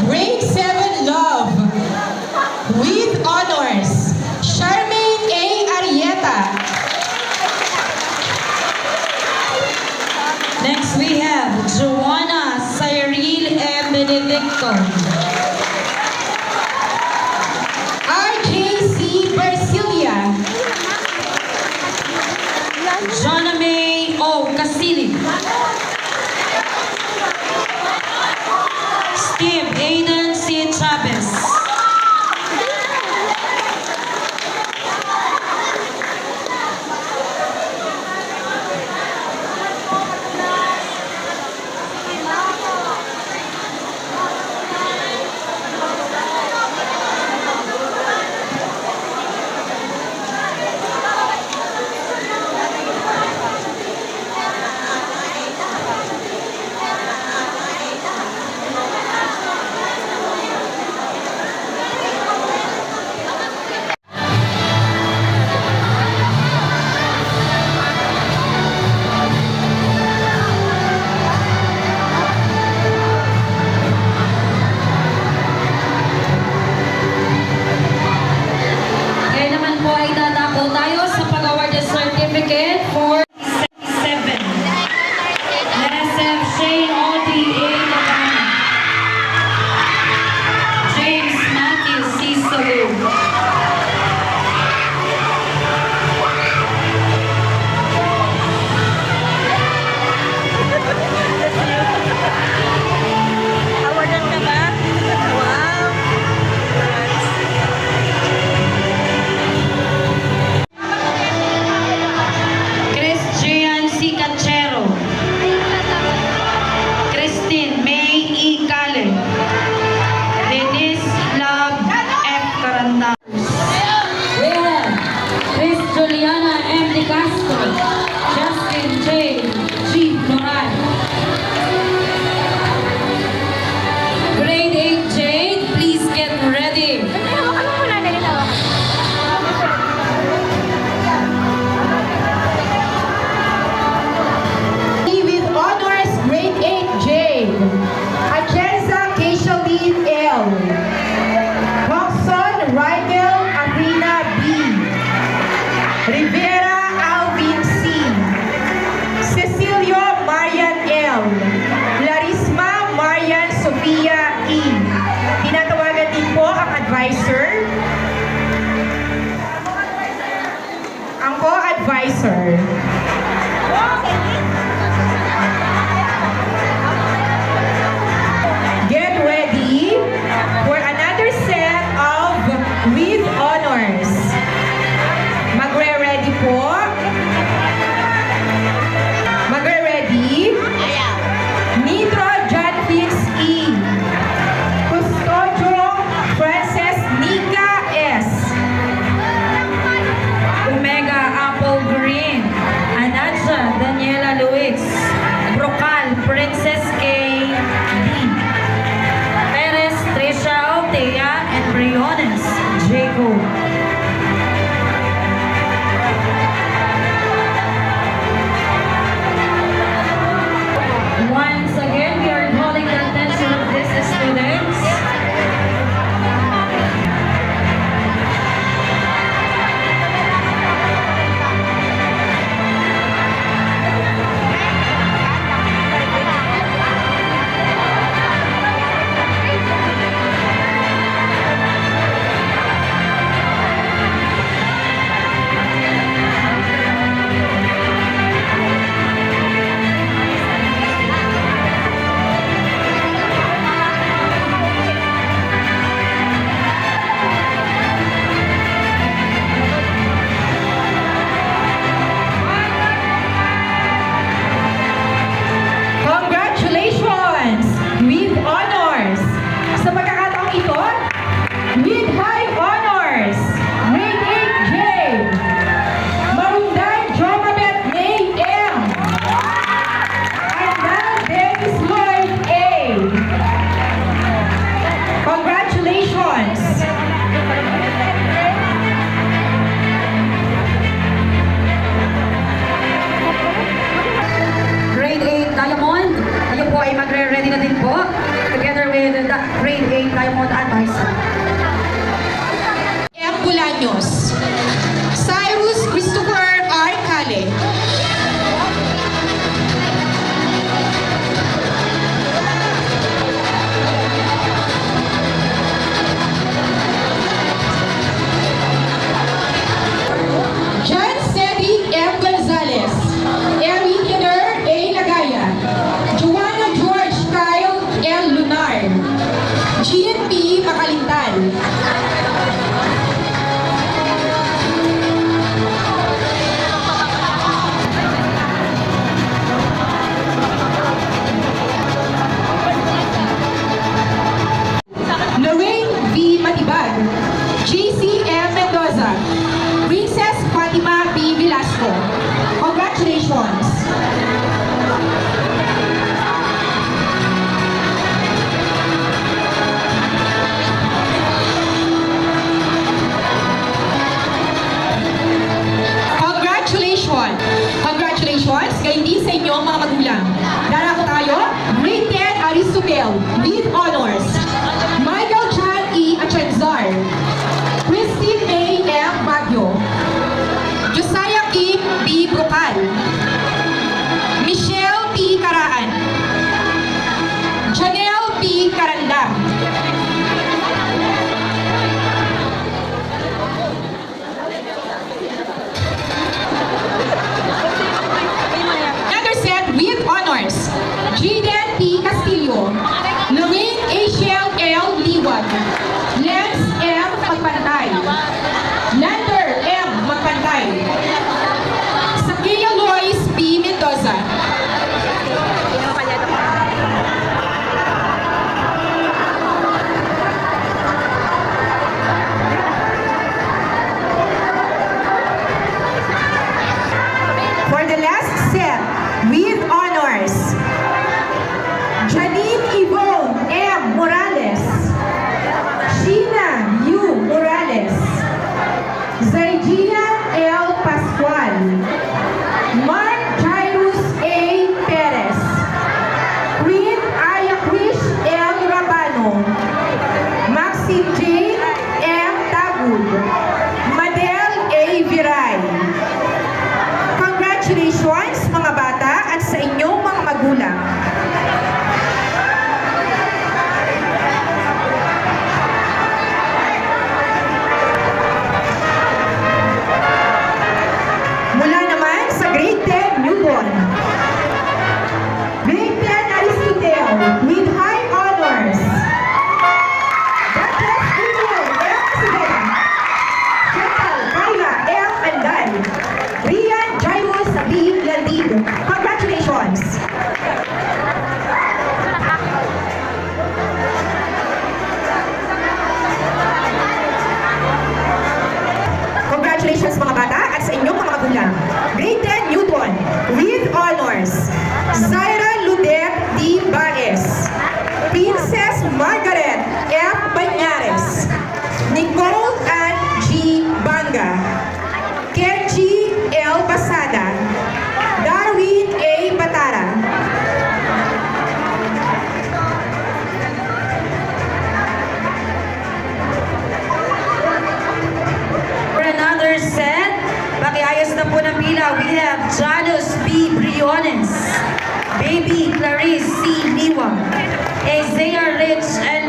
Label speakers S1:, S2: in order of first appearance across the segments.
S1: Grade 7 Love. With honors, Charmaine A. Arieta.
S2: Next we have Joanna Cyril M. Benedicto. sorry. Briones. po, together with the
S1: Grade 8 Diamond Advisor.
S3: Cristo. Amém. Margaret F. Banyares, Nicole Ann G. Banga, Kenji L. Basada, Darwin A. Batara,
S1: For another set, pakiayos na po ng pila, we have Janos P. Briones. Baby Clarice C. Liwa, Isaiah Rich L.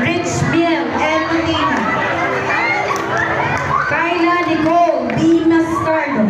S1: Rich Biel L. Lina, Kyla Nicole B. Mascardo,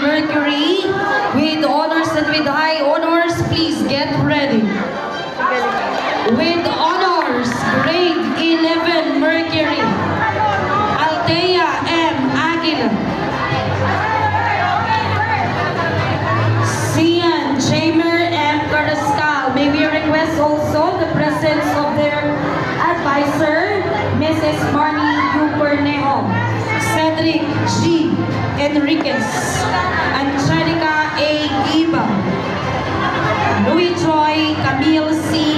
S2: Mercury with honors and with high honors. Please get ready. With honors, grade 11 Mercury, Althea M. Aguila. Sian Jamer M. Carrascal. May we request also the presence of their advisor, Mrs. Marnie U. Cedric G. Enriquez, Angelica A. Giba, Louis Troy, Camille C.